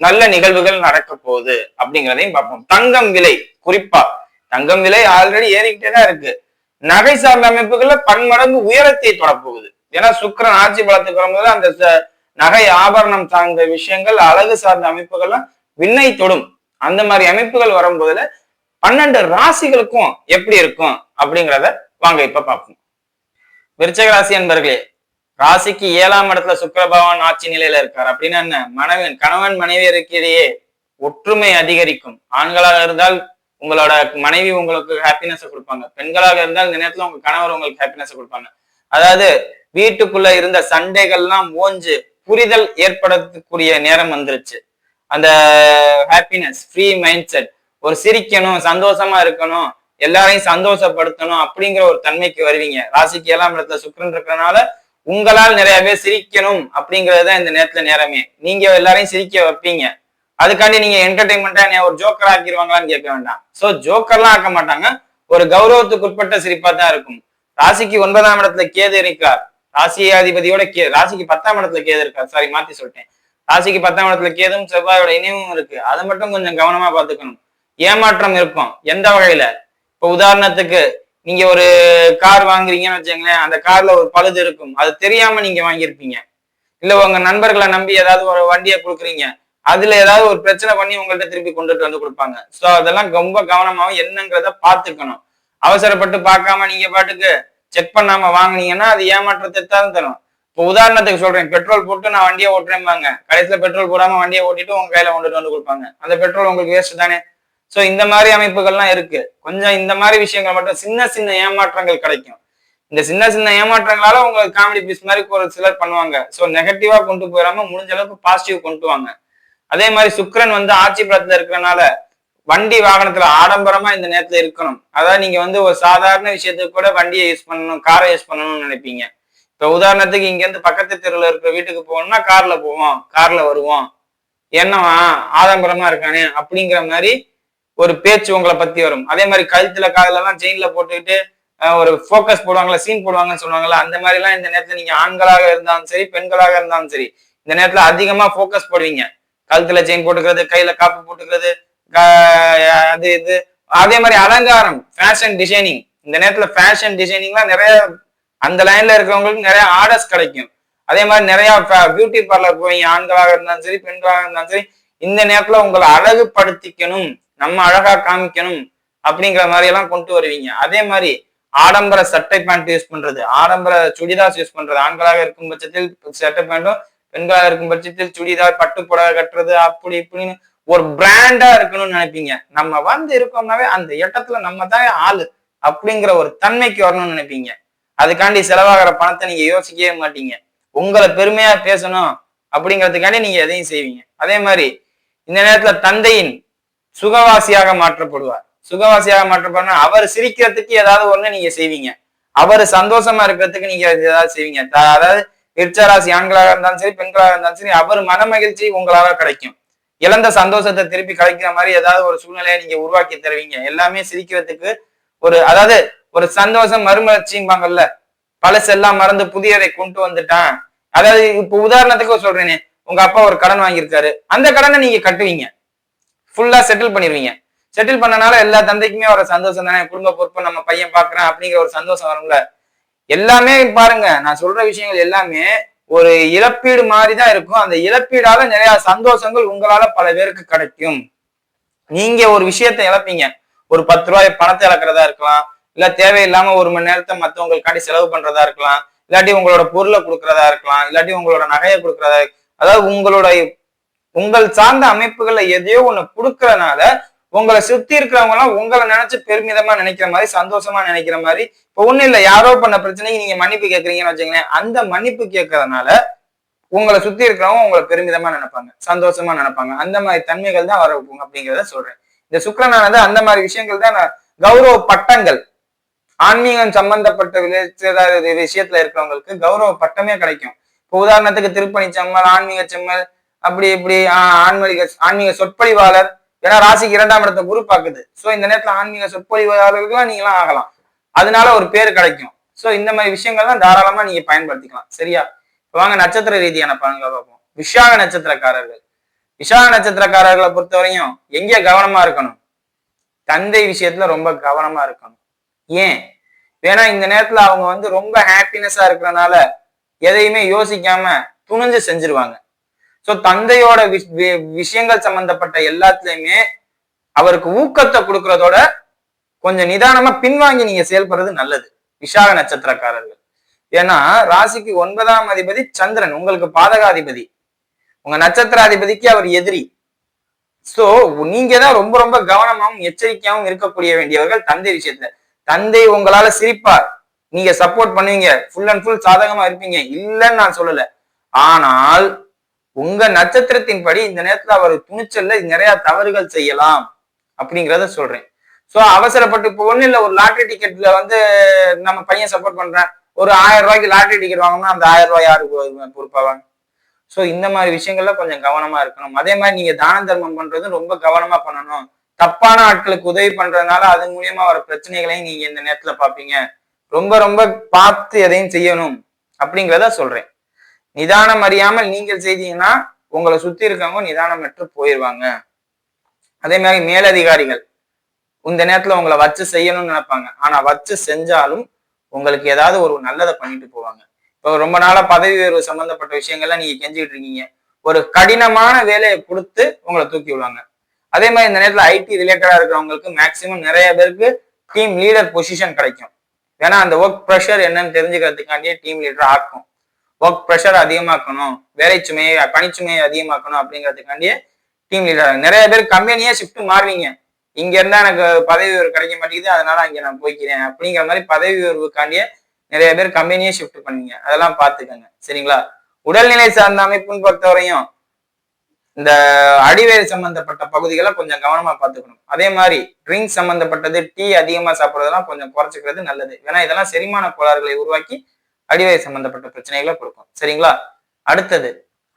நல்ல நிகழ்வுகள் நடக்க போகுது அப்படிங்கிறதையும் பார்ப்போம். தங்கம் விலை குறிப்பா தங்கம் விலை ஆல்ரெடி ஏறிக்கிட்டே தான் இருக்கு. நகை சார்ந்த அமைப்புகள்ல பன்மடங்கு உயரத்தை தொடப்போகுது ஏன்னா சுக்கரன் ஆட்சி பலத்துக்கு வரும்போது அந்த நகை ஆபரணம் சார்ந்த விஷயங்கள் அழகு சார்ந்த அமைப்புகள்லாம் விண்ணை தொடும். அந்த மாதிரி அமைப்புகள் வரும்போதுல பன்னெண்டு ராசிகளுக்கும் எப்படி இருக்கும் அப்படிங்கிறத வாங்க இப்ப பார்ப்போம். விருச்சக ராசி என்பர்களே ராசிக்கு ஏழாம் இடத்துல சுக்கிர பகவான் ஆட்சி நிலையில இருக்கார். அப்படின்னா என்ன? மனைவன் கணவன் மனைவியருக்கிடையே ஒற்றுமை அதிகரிக்கும். ஆண்களாக இருந்தால் உங்களோட மனைவி உங்களுக்கு ஹாப்பினஸ் கொடுப்பாங்க. பெண்களாக இருந்தால் இந்த நேரத்துல உங்க கணவர் உங்களுக்கு ஹாப்பினஸ் கொடுப்பாங்க. அதாவது வீட்டுக்குள்ள இருந்த சண்டைகள்லாம் ஓஞ்சு புரிதல் ஏற்படக்கூடிய நேரம் வந்துருச்சு. அந்த ஹாப்பினஸ் ஃப்ரீ மைண்ட் செட் ஒரு சிரிக்கணும் சந்தோஷமா இருக்கணும் எல்லாரையும் சந்தோஷப்படுத்தணும் அப்படிங்கிற ஒரு தன்மைக்கு வருவீங்க. ராசிக்கு ஏழாம் இடத்துல சுக்கிரன் இருக்கறனால உங்களால் நிறைய பேர் சிரிக்கணும் அப்படிங்கிறது தான் இந்த நேரத்துல நேரமே. நீங்க எல்லாரையும் சிரிக்க வைப்பீங்க. அதுக்காண்டி நீங்க என்டர்டைன்மெண்டா என்ன ஒரு ஜோக்கர் ஆக்கிடுவாங்களான்னு கேட்க வேண்டாம். சோ ஜோக்கர்லாம் ஆக்க மாட்டாங்க. ஒரு கௌரவத்துக்கு உட்பட்ட சிரிப்பா தான் இருக்கும். ராசிக்கு ஒன்பதாம் இடத்துல கேது இருக்கிறார். ராசியாதிபதியோட கே ராசிக்கு பத்தாம் இடத்துல கேது இருக்கார். சாரி மாத்தி சொல்லிட்டேன். ராசிக்கு பத்தாம் இடத்துல கேதும் செவ்வாயோட இணைவும் இருக்கு. அதை மட்டும் கொஞ்சம் கவனமா பாத்துக்கணும் ஏமாற்றம் இருக்கும். எந்த வகையில? இப்ப உதாரணத்துக்கு நீங்க ஒரு கார் வாங்குறீங்கன்னு வச்சுங்களேன் அந்த கார்ல ஒரு பழுது இருக்கும். அது தெரியாம நீங்க வாங்கியிருப்பீங்க. இல்ல உங்க நண்பர்களை நம்பி ஏதாவது ஒரு வண்டியை கொடுக்குறீங்க. அதுல ஏதாவது ஒரு பிரச்சனை பண்ணி உங்கள்ட்ட திருப்பி கொண்டுட்டு வந்து கொடுப்பாங்க. சோ அதெல்லாம் ரொம்ப கவனமாகவும் என்னங்கிறத பாத்துக்கணும் அவசரப்பட்டு பார்க்காம நீங்க பாட்டுக்கு செக் பண்ணாம வாங்கினீங்கன்னா அது ஏமாற்றத்தை தான் தரும். இப்போ உதாரணத்துக்கு சொல்றேன் பெட்ரோல் போட்டு நான் வண்டியை ஓட்டுறேன்பாங்க கடைசியில பெட்ரோல் போடாம வண்டியை ஓட்டிட்டு உங்க கையில கொண்டுட்டு வந்து கொடுப்பாங்க. அந்த பெட்ரோல் உங்களுக்கு வேஸ்ட் தானே? ஸோ இந்த மாதிரி அமைப்புகள்லாம் இருக்கு. கொஞ்சம் இந்த மாதிரி விஷயங்கள் மட்டும் சின்ன சின்ன ஏமாற்றங்கள் கிடைக்கும். இந்த சின்ன சின்ன ஏமாற்றங்களால உங்களுக்கு காமெடி பீஸ் மாதிரி ஒரு சிலர் பண்ணுவாங்க. ஸோ நெகட்டிவா கொண்டு போயிடாம முடிஞ்ச அளவுக்கு பாசிட்டிவ் கொண்டு வாங்க. அதே மாதிரி சுக்கரன் வந்து ஆட்சி படத்துல இருக்கிறனால வண்டி வாகனத்துல ஆடம்பரமா இந்த நேரத்துல இருக்கணும். அதாவது நீங்க வந்து ஒரு சாதாரண விஷயத்துக்கு கூட வண்டியை யூஸ் பண்ணணும் காரை யூஸ் பண்ணணும்னு நினைப்பீங்க. இப்ப உதாரணத்துக்கு இங்க இருந்து பக்கத்து தெருவில் இருக்கிற வீட்டுக்கு போகணும்னா கார்ல போவோம் கார்ல வருவோம். என்னவா ஆடம்பரமா இருக்கானே அப்படிங்கிற மாதிரி ஒரு பேச்சு உங்களை பத்தி வரும். அதே மாதிரி கழுத்துல காதுல எல்லாம் செயின்ல போட்டுக்கிட்டு ஒரு ஃபோக்கஸ் போடுவாங்களா சீன் போடுவாங்கன்னு சொல்லுவாங்கல்ல அந்த மாதிரி எல்லாம் இந்த நேரத்துல நீங்க ஆண்களாக இருந்தாலும் சரி பெண்களாக இருந்தாலும் சரி இந்த நேரத்துல அதிகமா ஃபோக்கஸ் போடுவீங்க. கழுத்துல செயின் போட்டுக்கிறது கையில காப்பு போட்டுக்கிறது அது இது. அதே மாதிரி அலங்காரம் ஃபேஷன் டிசைனிங் இந்த நேரத்துல ஃபேஷன் டிசைனிங்லாம் நிறைய அந்த லைன்ல இருக்கிறவங்களுக்கு நிறைய ஆர்டர்ஸ் கிடைக்கும். அதே மாதிரி நிறைய பியூட்டி பார்லர் போவீங்க ஆண்களாக இருந்தாலும் சரி பெண்களாக இருந்தாலும் சரி இந்த நேரத்துல உங்களை அழகுபடுத்திக்கணும். நம்ம அழகா காமிக்கணும் அப்படிங்கிற மாதிரி எல்லாம் கொண்டு வருவீங்க. அதே மாதிரி ஆடம்பர சட்டை பேண்ட் யூஸ் பண்றது ஆடம்பர சுடிதாஸ் யூஸ் பண்றது. ஆண்களாக இருக்கும் பட்சத்தில் சட்டை பேண்டும் பெண்களாக இருக்கும் பட்சத்தில் சுடிதார் பட்டு புடவை கட்டுறது அப்படி இப்படின்னு ஒரு பிராண்டா இருக்கணும்னு நினைப்பீங்க. நம்ம வந்து இருக்கோம்னாவே அந்த இடத்துல நம்ம தான் ஆளு அப்படிங்கிற ஒரு தன்மைக்கு வரணும்னு நினைப்பீங்க. அதுக்காண்டி செலவாகிற பணத்தை நீங்க யோசிக்கவே மாட்டீங்க. உங்களை பெருமையா பேசணும் அப்படிங்கிறதுக்காண்டி நீங்க எதையும் செய்வீங்க. அதே மாதிரி இந்த நேரத்துல தந்தையின் சுகவாசியாக மாற்றப்படுவார். சுகவாசியாக மாற்றப்படுனா அவர் சிரிக்கிறதுக்கு ஏதாவது ஒண்ணு நீங்க செய்வீங்க. அவர் சந்தோஷமா இருக்கிறதுக்கு நீங்க ஏதாவது செய்வீங்க. அதாவது விருச்சராசி ஆண்களாக இருந்தாலும் சரி பெண்களாக இருந்தாலும் சரி அவர் மன மகிழ்ச்சி உங்களால கிடைக்கும். இழந்த சந்தோஷத்தை திருப்பி கிடைக்கிற மாதிரி ஏதாவது ஒரு சூழ்நிலையை நீங்க உருவாக்கி தருவீங்க. எல்லாமே சிரிக்கிறதுக்கு ஒரு அதாவது ஒரு சந்தோஷம் மறுமலர்ச்சிம்பாங்கல்ல பழசெல்லாம் மறந்து புதியதை கொண்டு வந்துட்டான். அதாவது இப்ப உதாரணத்துக்கு சொல்றேனே உங்க அப்பா ஒரு கடன் வாங்கியிருக்காரு. அந்த கடனை நீங்க கட்டுவீங்க. ஃபுல்லா செட்டில் பண்ணிடுவீங்க செட்டில் பண்ணனால எல்லா தந்தைக்குமே ஒரு சந்தோஷம் தானே? குடும்ப பொறுப்பு நம்ம பையன் பாக்குறான் அப்படிங்கிற ஒரு சந்தோஷம் வரும்ல? எல்லாமே பாருங்க நான் சொல்ற விஷயங்கள் எல்லாமே ஒரு இழப்பீடு மாதிரி தான் இருக்கும். அந்த இழப்பீடால நிறைய சந்தோஷங்கள் உங்களால பல பேருக்கு கிடைக்கும். நீங்க ஒரு விஷயத்த இழப்பீங்க. ஒரு பத்து ரூபாய் பணத்தை இழக்கிறதா இருக்கலாம். இல்ல தேவையில்லாம ஒரு மணி நேரத்தை மத்தவங்களுக்காண்டி செலவு பண்றதா இருக்கலாம். இல்லாட்டி உங்களோட பொருளை கொடுக்கறதா இருக்கலாம். இல்லாட்டி உங்களோட நகையை கொடுக்கறதா அதாவது உங்களோட உங்கள் சார்ந்த அமைப்புகள்ல எதையோ ஒண்ணு கொடுக்கறனால உங்களை சுத்தி இருக்கிறவங்க எல்லாம் உங்களை நினைச்சு பெருமிதமா நினைக்கிற மாதிரி சந்தோஷமா நினைக்கிற மாதிரி இப்ப ஒண்ணு இல்ல யாரோ பண்ண பிரச்சனைக்கு நீங்க மன்னிப்பு கேக்குறீங்கன்னு வச்சுங்களேன் அந்த மன்னிப்பு கேட்கறதுனால உங்களை சுத்தி இருக்கிறவங்க உங்களை பெருமிதமா நினைப்பாங்க சந்தோஷமா நினைப்பாங்க. அந்த மாதிரி தன்மைகள் தான் வர அப்படிங்கிறத சொல்றேன். இந்த சுக்கரனானது அந்த மாதிரி விஷயங்கள் தான் கௌரவ பட்டங்கள். ஆன்மீகம் சம்பந்தப்பட்ட விஷயத்துல இருக்கிறவங்களுக்கு கௌரவ பட்டமே கிடைக்கும். இப்போ உதாரணத்துக்கு திருப்பணி செம்மல் ஆன்மீக செம்மல் அப்படி இப்படி ஆஹ் ஆன்மீக ஆன்மீக சொற்பொழிவாளர் ஏன்னா ராசிக்கு இரண்டாம் இடத்தை குரு பாக்குது சோ இந்த நேரத்துல ஆன்மீக சொற்பொழிவாளர்கள்லாம் நீங்களாம் ஆகலாம். அதனால ஒரு பேர் கிடைக்கும். சோ இந்த மாதிரி விஷயங்கள்லாம் தாராளமா நீங்க பயன்படுத்திக்கலாம். சரியா? வாங்க நட்சத்திர ரீதியான பலன்களை பார்ப்போம். விஷாக நட்சத்திரக்காரர்கள். விஷாக நட்சத்திரக்காரர்களை பொறுத்தவரையும் எங்கே கவனமா இருக்கணும்? தந்தை விஷயத்துல ரொம்ப கவனமா இருக்கணும். ஏன்? ஏன்னா இந்த நேரத்துல அவங்க வந்து ரொம்ப ஹாப்பினஸா இருக்கிறனால எதையுமே யோசிக்காம துணிஞ்சு செஞ்சிருவாங்க. சோ தந்தையோட விஷ்- வி- விஷயங்கள் சம்பந்தப்பட்ட எல்லாத்துலயுமே அவருக்கு ஊக்கத்தை கொடுக்கறதோட கொஞ்சம் நிதானமா பின்வாங்கி நீங்க செயல்படுறது நல்லது. விஷாக நட்சத்திரக்காரர்கள். ஏன்னா ராசிக்கு ஒன்பதாம் அதிபதி சந்திரன் உங்களுக்கு பாதகாதிபதி. உங்க நட்சத்திராதிபதிக்கு அவர் எதிரி. சோ நீங்க தான் ரொம்ப ரொம்ப கவனமாகவும் எச்சரிக்கையாகவும் இருக்கக்கூடிய வேண்டியவர்கள் தந்தை விஷயத்துல. தந்தை உங்களால சிரிப்பார். நீங்க சப்போர்ட் பண்ணுவீங்க. ஃபுல் அண்ட் ஃபுல் சாதகமா இருப்பீங்க. இல்லைன்னு நான் சொல்லல. ஆனால் உங்க நட்சத்திரத்தின்படி இந்த நேரத்துல அவர் துணிச்சல்ல நிறைய தவறுகள் செய்யலாம் அப்படிங்கிறத சொல்றேன். சோ அவசரப்பட்டு இப்போ ஒண்ணு இல்ல ஒரு லாட்ரி டிக்கெட்ல வந்து நம்ம பையன் சப்போர்ட் பண்றேன். ஒரு ஆயிரம் ரூபாய்க்கு லாட்ரி டிக்கெட் வாங்கணும்னா அந்த ஆயிரம் ரூபாய் யாருக்கு பொறுப்பாவாங்க? சோ இந்த மாதிரி விஷயங்கள்ல கொஞ்சம் கவனமா இருக்கணும். அதே மாதிரி நீங்க தான தர்மம் பண்றதும் ரொம்ப கவனமா பண்ணணும். தப்பான ஆட்களுக்கு உதவி பண்றதுனால அது மூலியமா வர பிரச்சனைகளையும் நீங்க இந்த நேரத்துல பாப்பீங்க ரொம்ப ரொம்ப பார்த்து எதையும் செய்யணும் அப்படிங்கிறத சொல்றேன். நிதானம் அறியாமல் நீங்கள் செய்தீங்கன்னா உங்களை சுத்தி இருக்கவங்க நிதானமற்று போயிடுவாங்க அதே மாதிரி மேலதிகாரிகள் இந்த நேரத்துல உங்களை வச்சு செய்யணும்னு நினைப்பாங்க. ஆனா வச்சு செஞ்சாலும் உங்களுக்கு ஏதாவது ஒரு நல்லதை பண்ணிட்டு போவாங்க. இப்போ ரொம்ப நாளா பதவி உயர்வு சம்பந்தப்பட்ட விஷயங்கள்லாம் நீங்க கெஞ்சிக்கிட்டு இருக்கீங்க. ஒரு கடினமான வேலையை கொடுத்து உங்களை தூக்கி விடுவாங்க. அதே மாதிரி இந்த நேரத்துல ஐடி ரிலேட்டடா இருக்கிறவங்களுக்கு மேக்சிமம் நிறைய பேருக்கு டீம் லீடர் பொசிஷன் கிடைக்கும். ஏன்னா அந்த ஒர்க் ப்ரெஷர் என்னன்னு தெரிஞ்சுக்கிறதுக்காண்டியே டீம் லீடர் ஆக்கும். ஒர்க் ப்ரெஷர் அதிகமாக்கணும் வேலை சுமையை பணிச்சுமையை அதிகமாக்கணும் அப்படிங்கிறதுக்காண்டியே டீம் லீடர் நிறைய பேர் கம்பெனியே ஷிஃப்ட் மாறுவீங்க. இங்க இருந்தா எனக்கு பதவி உயர்வு கிடைக்க மாட்டேங்குது அதனால அங்க நான் போய்க்கிறேன் அப்படிங்கிற மாதிரி பதவி உயர்வுக்காண்டியே நிறைய பேர் கம்பெனியே ஷிஃப்ட் பண்ணுவீங்க. அதெல்லாம் பார்த்துக்கங்க. சரிங்களா? உடல்நிலை சார்ந்த அமைப்புன்னு பொறுத்தவரையும் இந்த அடிவேறு சம்பந்தப்பட்ட பகுதிகளை கொஞ்சம் கவனமா பார்த்துக்கணும். அதே மாதிரி ட்ரிங்க் சம்பந்தப்பட்டது டீ அதிகமா சாப்பிட்றதெல்லாம் கொஞ்சம் குறைச்சிக்கிறது நல்லது. ஏன்னா இதெல்லாம் செரிமான கோளாறுகளை உருவாக்கி அடிவயிறு சம்பந்தப்பட்ட பிரச்சனைகளை கொடுக்கும். சரிங்களா? அடுத்தது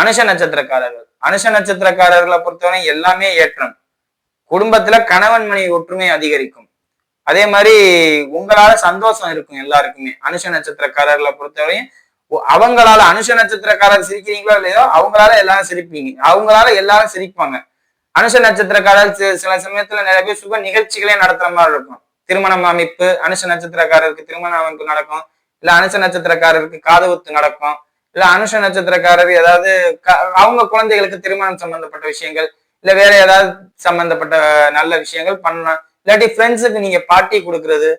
அனுஷ நட்சத்திரக்காரர்கள். அனுஷ நட்சத்திரக்காரர்களை பொறுத்தவரை எல்லாமே ஏற்றம். குடும்பத்துல கணவன் மனைவி ஒற்றுமை அதிகரிக்கும். அதே மாதிரி உங்களால சந்தோஷம் இருக்கும் எல்லாருக்குமே. அனுஷ நட்சத்திரக்காரர்களை பொறுத்தவரையும் அவங்களால அனுஷ நட்சத்திரக்காரர் சிரிக்கிறீங்களோ இல்லையோ அவங்களால எல்லாரும் சிரிப்பீங்க. அவங்களால எல்லாரும் சிரிப்பாங்க. அனுஷ நட்சத்திரக்காரர் சில சமயத்துல நிறைய பேர் சுப நிகழ்ச்சிகளே நடத்துற மாதிரி இருக்கும். திருமணம் அமைப்பு அனுஷ நட்சத்திரக்காரருக்கு திருமண அமைப்பு நடக்கும். இல்ல அனுஷ நட்சத்திரக்காரருக்கு காதுகுத்து நடக்கும். இல்ல அனுஷ நட்சத்திரக்காரர் ஏதாவது க- அவங்க குழந்தைகளுக்கு திருமணம் சம்பந்தப்பட்ட விஷயங்கள் இல்ல வேற ஏதாவது சம்பந்தப்பட்ட நல்ல விஷயங்கள் பண்ணலாம் இல்லாட்டி ஃப்ரெண்ட்ஸுக்கு நீங்க பார்ட்டி கொடுக்கறது.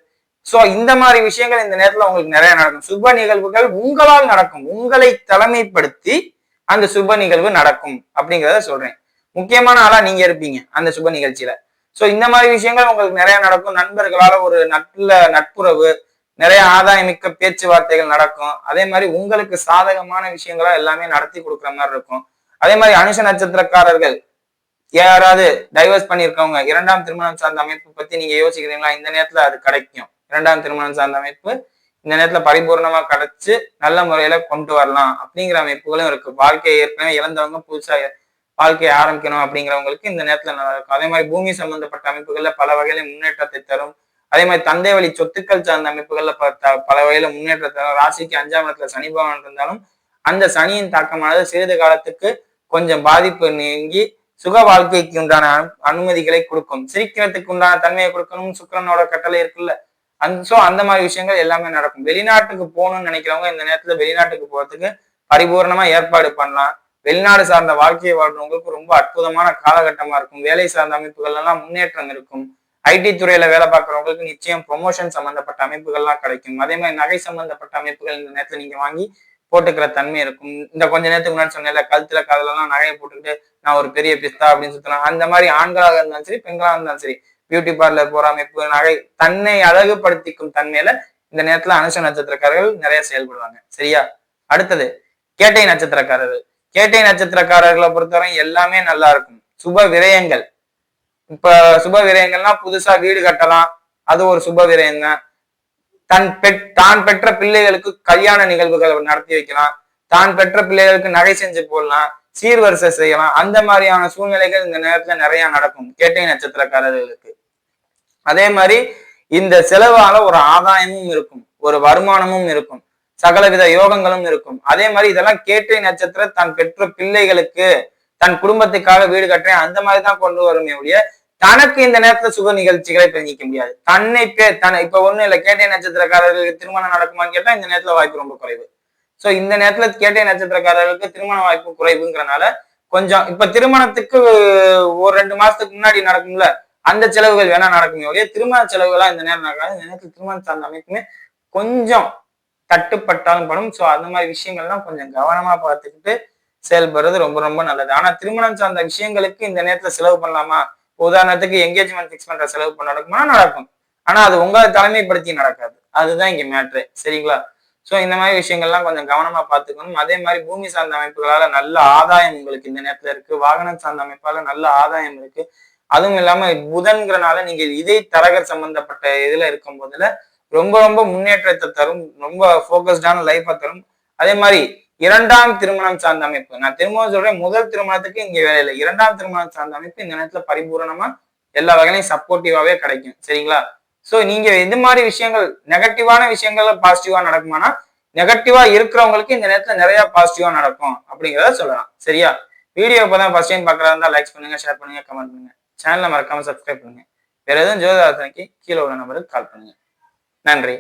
சோ இந்த மாதிரி விஷயங்கள் இந்த நேரத்துல உங்களுக்கு நிறைய நடக்கும். சுப நிகழ்வுகள் உங்களால் நடக்கும். உங்களை தலைமைப்படுத்தி அந்த சுப நிகழ்வு நடக்கும் அப்படிங்கிறத சொல்றேன். முக்கியமான ஆளா நீங்க இருப்பீங்க அந்த சுப நிகழ்ச்சியில. சோ இந்த மாதிரி விஷயங்கள் உங்களுக்கு நிறைய நடக்கும். நண்பர்களால ஒரு நல்ல நட்புறவு நிறைய ஆதாயமிக்க பேச்சுவார்த்தைகள் நடக்கும். அதே மாதிரி உங்களுக்கு சாதகமான விஷயங்களா எல்லாமே நடத்தி கொடுக்குற மாதிரி இருக்கும். அதே மாதிரி அனுஷ நட்சத்திரக்காரர்கள் யாராவது டைவர்ஸ் பண்ணியிருக்கவங்க இரண்டாம் திருமணம் சார்ந்த அமைப்பு பத்தி நீங்க யோசிக்கிறீங்களா? இந்த நேரத்துல அது கிடைக்கும். இரண்டாம் திருமணம் சார்ந்த அமைப்பு இந்த நேரத்துல பரிபூர்ணமா கிடைச்சு நல்ல முறையில கொண்டு வரலாம். அப்படிங்கிற அமைப்புகளும் இருக்கு. வாழ்க்கையை ஏற்கனவே இழந்தவங்க புதுசா வாழ்க்கையை ஆரம்பிக்கணும் அப்படிங்கிறவங்களுக்கு இந்த நேரத்துல நல்லா இருக்கும். அதே மாதிரி பூமி சம்பந்தப்பட்ட அமைப்புகள்ல பல வகையில முன்னேற்றத்தை தரும். அதே மாதிரி தந்தை வழி சொத்துக்கள் சார்ந்த அமைப்புகள்ல பல வகையில முன்னேற்றத்தால ராசிக்கு அஞ்சாம் இடத்துல சனி பகவான் இருந்தாலும் அந்த சனியின் தாக்கமானது சிறிது காலத்துக்கு கொஞ்சம் பாதிப்பு நீங்கி சுக வாழ்க்கைக்கு உண்டான அனுமதிகளை கொடுக்கும். சிரிக்கிறதுக்கு உண்டான தன்மையை கொடுக்கணும். சுக்கிரனோட கட்டளை இருக்குல்ல. அந்த சோ அந்த மாதிரி விஷயங்கள் எல்லாமே நடக்கும். வெளிநாட்டுக்கு போகணும்னு நினைக்கிறவங்க இந்த நேரத்துல வெளிநாட்டுக்கு போறதுக்கு பரிபூர்ணமா ஏற்பாடு பண்ணலாம். வெளிநாடு சார்ந்த வாழ்க்கையை வாழ்றவங்களுக்கு ரொம்ப அற்புதமான காலகட்டமா இருக்கும். வேலை சார்ந்த அமைப்புகள் எல்லாம் முன்னேற்றம் இருக்கும். ஐடி துறையில வேலை பார்க்குறவங்களுக்கு நிச்சயம் ப்ரொமோஷன் சம்பந்தப்பட்ட அமைப்புகள்லாம் கிடைக்கும். அதே மாதிரி நகை சம்பந்தப்பட்ட அமைப்புகள் இந்த நேரத்துல நீங்க வாங்கி போட்டுக்கிற தன்மை இருக்கும். இந்த கொஞ்ச நேரத்துக்கு முன்னாடி சொன்னேன்ல கழுத்துல காதலெல்லாம் நகையை போட்டுக்கிட்டு நான் ஒரு பெரிய பிஸ்தா அப்படின்னு சுத்தலாம் அந்த மாதிரி ஆண்களாக இருந்தாலும் சரி பெண்களாக இருந்தாலும் சரி பியூட்டி பார்லர் போற அமைப்பு நகை தன்னை அழகுபடுத்திக்கும் தன்மையில இந்த நேரத்துல அனுஷ நட்சத்திரக்காரர்கள் நிறைய செயல்படுவாங்க. சரியா? அடுத்தது கேட்டை நட்சத்திரக்காரர்கள். கேட்டை நட்சத்திரக்காரர்களை பொறுத்தவரை எல்லாமே நல்லா இருக்கும். சுப விரயங்கள். இப்ப சுப விரயங்கள்னா புதுசா வீடு கட்டலாம். அது ஒரு சுப விரயம் தான் தன் பெற் தான் பெற்ற பிள்ளைகளுக்கு கல்யாண நிகழ்வுகள் நடத்தி வைக்கலாம். தான் பெற்ற பிள்ளைகளுக்கு நகை செஞ்சு போடலாம். சீர்வரிசை செய்யலாம். அந்த மாதிரியான சூழ்நிலைகள் இந்த நேரத்துல நிறைய நடக்கும். கேட்டை நட்சத்திரக்காரர்களுக்கு. அதே மாதிரி இந்த செலவால ஒரு ஆதாயமும் இருக்கும். ஒரு வருமானமும் இருக்கும். சகலவித யோகங்களும் இருக்கும். அதே மாதிரி இதெல்லாம் கேட்டை நட்சத்திரம் தான் பெற்ற பிள்ளைகளுக்கு தன் குடும்பத்துக்காக வீடு கட்டுறேன். அந்த மாதிரி தான் கொண்டு வருமே ஒழிய தனக்கு இந்த நேரத்துல சுப நிகழ்ச்சிகளை பதிக்க முடியாது. தன்னை பே தன இப்ப ஒண்ணு இல்ல கேட்டை நட்சத்திரக்காரர்களுக்கு திருமணம் நடக்குமான்னு கேட்டா இந்த நேரத்துல வாய்ப்பு ரொம்ப குறைவு. சோ இந்த நேரத்துல கேட்டை நட்சத்திரக்காரர்களுக்கு திருமண வாய்ப்பு குறைவுங்கிறனால கொஞ்சம் இப்ப திருமணத்துக்கு ஒரு ரெண்டு மாசத்துக்கு முன்னாடி நடக்கும்ல அந்த செலவுகள் வேணா நடக்குமே ஒழிய திருமண செலவுகளா இந்த நேரம் நடக்காது. இந்த நேரத்துல திருமணம் சார்ந்த அமைப்புமே கொஞ்சம் தட்டுப்பட்டாலும் படும். சோ அந்த மாதிரி விஷயங்கள்லாம் கொஞ்சம் கவனமா பார்த்துக்கிட்டு செயல்படுறது ரொம்ப ரொம்ப நல்லது. ஆனா திருமணம் சார்ந்த விஷயங்களுக்கு இந்த நேரத்துல செலவு பண்ணலாமா? உதாரணத்துக்கு என்கேஜ்மெண்ட் ஃபிக்ஸ் பண்ற செலவு பண்ண நடக்குமா நடக்கும். ஆனா அது உங்களை தலைமைப்படுத்தி நடக்காது. அதுதான் இங்க மேட்ரு சரிங்களா? சோ இந்த மாதிரி விஷயங்கள்லாம் கொஞ்சம் கவனமா பார்த்துக்கணும். அதே மாதிரி பூமி சார்ந்த அமைப்புகளால நல்ல ஆதாயம் உங்களுக்கு இந்த நேரத்துல இருக்கு. வாகனம் சார்ந்த அமைப்பால நல்ல ஆதாயம் இருக்கு. அதுவும் இல்லாம புதன்கிறனால நீங்க இதே தரகர் சம்பந்தப்பட்ட இதுல இருக்கும் போதுல ரொம்ப ரொம்ப முன்னேற்றத்தை தரும். ரொம்ப ஃபோக்கஸ்டான லைஃபை தரும். அதே மாதிரி இரண்டாம் திருமணம் சார்ந்த அமைப்பு. நான் திருமணம் சொல்றேன் முதல் திருமணத்துக்கு இங்க வேலை இல்லை. இரண்டாம் திருமணம் சார்ந்த அமைப்பு இந்த நேரத்துல பரிபூரணமா எல்லா வகையிலையும் சப்போர்ட்டிவாவே கிடைக்கும். சரிங்களா? சோ நீங்க எந்த மாதிரி விஷயங்கள் நெகட்டிவான விஷயங்கள் பாசிட்டிவா நடக்குமானா நெகட்டிவா இருக்கிறவங்களுக்கு இந்த நேரத்துல நிறைய பாசிட்டிவா நடக்கும் அப்படிங்கிறத சொல்லலாம். சரியா? வீடியோ பார்த்தா ஃபர்ஸ்ட் டைம் பாக்குறதா இருந்தா லைக் பண்ணுங்க ஷேர் பண்ணுங்க கமெண்ட் பண்ணுங்க. சேனலை மறக்காம சப்ஸ்கிரைப் பண்ணுங்க. வேற எதுவும் ஜோதிதாசனைக்கு கீழே உள்ள நம்பருக்கு கால் பண்ணுங்க. நன்றி.